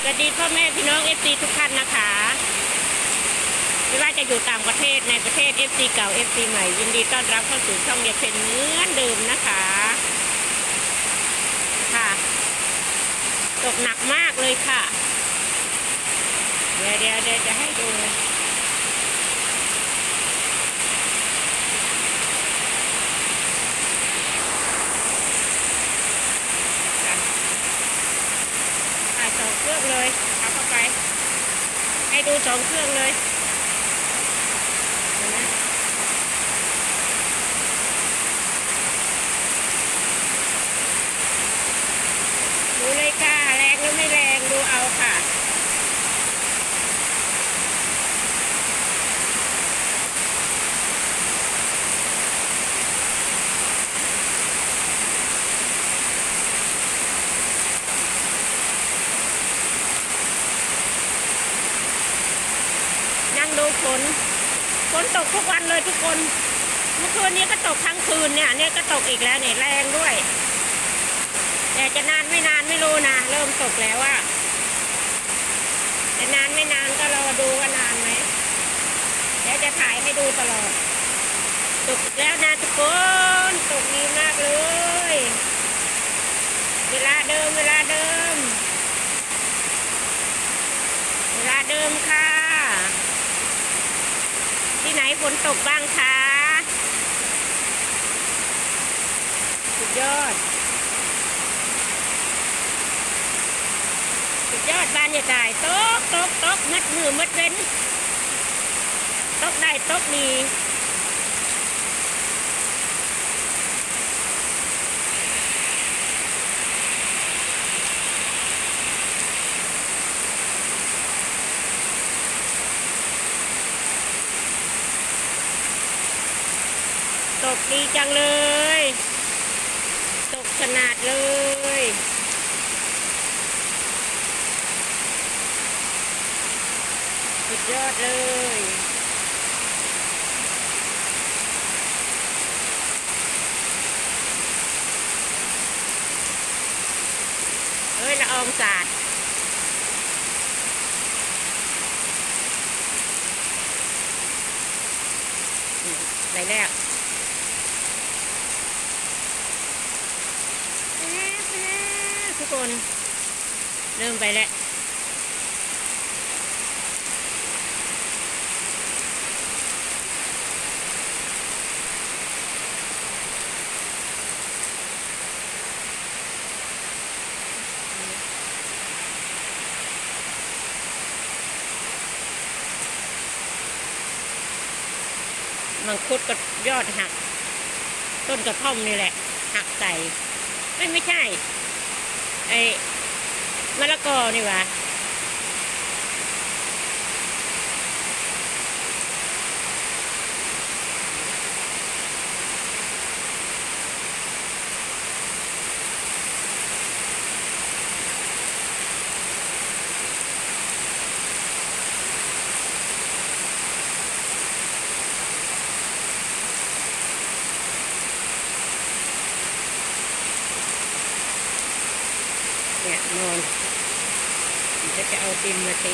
สวัสดีพ่อแม่พี่น้องเอฟซีทุกท่านนะคะ ไม่ว่าจะอยู่ต่างประเทศในประเทศเอฟซีเก่าเอฟซีใหม่ ยินดีต้อนรับเข้าสู่ช่องเยเพนเหมือนเดิมนะคะ ค่ะ ตกหนักมากเลยค่ะ เดี๋ยวเดี๋ยวเดี๋ยวจะให้ดู ค่ะถ่ายสองเครื่องเลยเอาเข้าไป ให้ดูสองเครื่องเลยเห็นไหมดูเลยค่ะ แรงหรือไม่แรงดูเอาค่ะ นั่งดูฝน ฝนตก ทุกคน เมื่อคืนนี้ก็ตกทั้งคืนเนี่ยเนี่ยก็ตกอีกแล้วเนี่ยแรงด้วย แต่จะนานไม่นานไม่รู้นะเริ่มตกแล้วอะจะนานไม่นานก็รอดูว่านานไหมเดี๋ยวจะถ่ายให้ดูตลอด ตกแล้วนะทุกคน ตกดีมากเลย เวลาเดิมเวลาเดิม เวลาเดิมค่ะ ที่ไหน ฝนตกบ้างคะสุดยอด สุดยอดบรรยากาศตกตกตกมัดมือมัดเว้นตกได้ตกมี ดีจังเลย ตกขนาดเลย สุดยอดเลยเฮ้ยละอองศาสตร์อืมไปแล้วไปแล้วไปแล้วทุก คน เริ่มไปแล้วมังคุดก็ยอดหัก ต้นกระท่อมนี่แหละ หักใส่ไม่ไม่ใช่ ไอ้มะละกอนี่วะ เนี่ยนอนจะจะเอาดินมาเท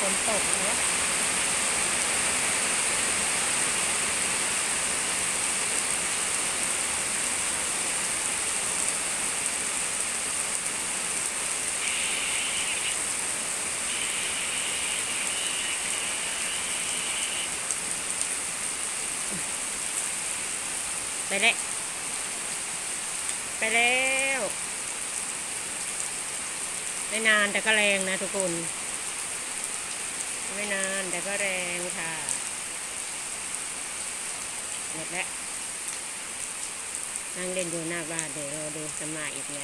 ฝนตกเนาะไปแล้วไปแล้วไม่นานแต่ก็แรงนะทุกคน ไม่นานแต่ก็แรงค่ะ หมดแล้วนั่งเล่นอยู่หน้าบ้านเดี๋ยวเราดูจะมาอีกไหม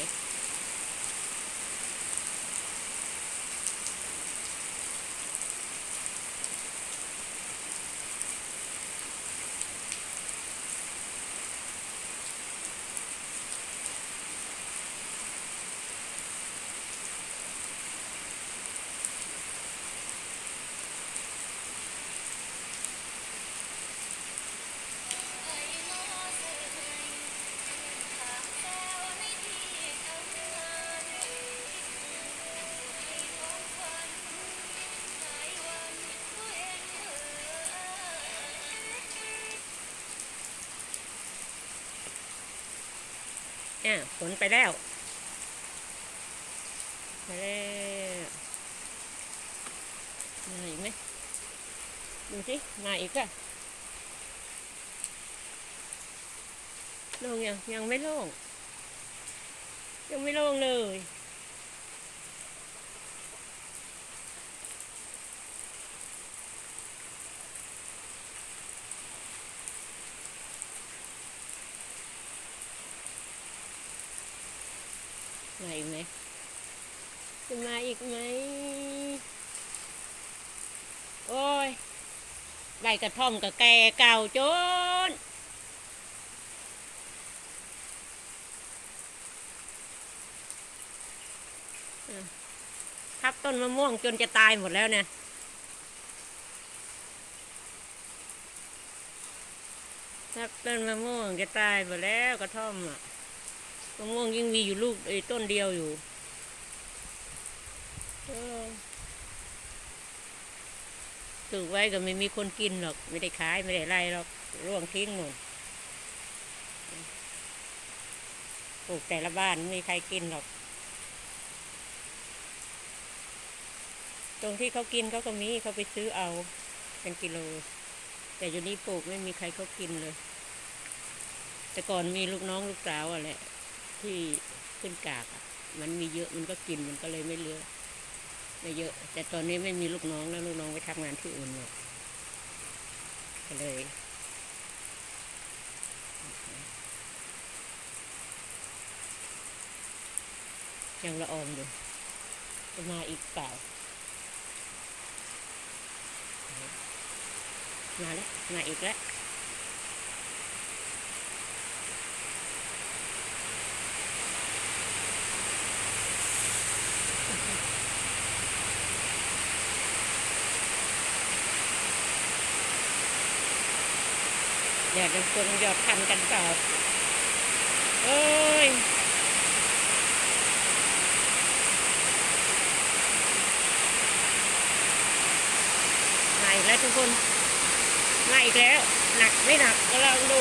อะฝนไปแล้วไปแล้วมาอีกไหมดูสิมาอีกอะโล่งยังยังไม่โล่งยังไม่โล่งเลย มาอีกไหมจะมาอีกไหม โอ้ยใบกระท่อมกับแกเก่าจนอะทับต้นมะม่วงจนจะตายหมดแล้วเนี่ยทับต้นมะม่วงจะตายหมดแล้วกระท่อมอะ มะม่วงยังมีอยู่ลูกไอ้ต้นเดียวอยู่เออปลูกไว้ก็ไม่มีคนกินหรอก ไม่ได้ขายไม่ได้ไรหรอกร่วงทิ้งหมดปลูกแต่ละบ้านไม่มีใครกินหรอก ตรงที่เขากินเขาก็มีเขาไปซื้อเอาเป็นกิโล แต่อยู่นี้ปลูกไม่มีใครเขากินเลย แต่ก่อนมีลูกน้องลูกสาวอะแหละ ที่ขึ้นกากอะ มันมีเยอะมันก็กินมันก็เลยไม่เหลือไม่เยอะ แต่ตอนนี้ไม่มีลูกน้องแล้วลูกน้องไปทำงานที่อื่นหมดก็เลยยังละอองอยู่จะมาอีกเปล่ามาแล้วมาอีกแล้ว อยากจะคนหยอดทันกันเปล่าเอ้ยมาอีกแล้วทุกคนมาอีกแล้ว หนักไม่หนักก็ลองดู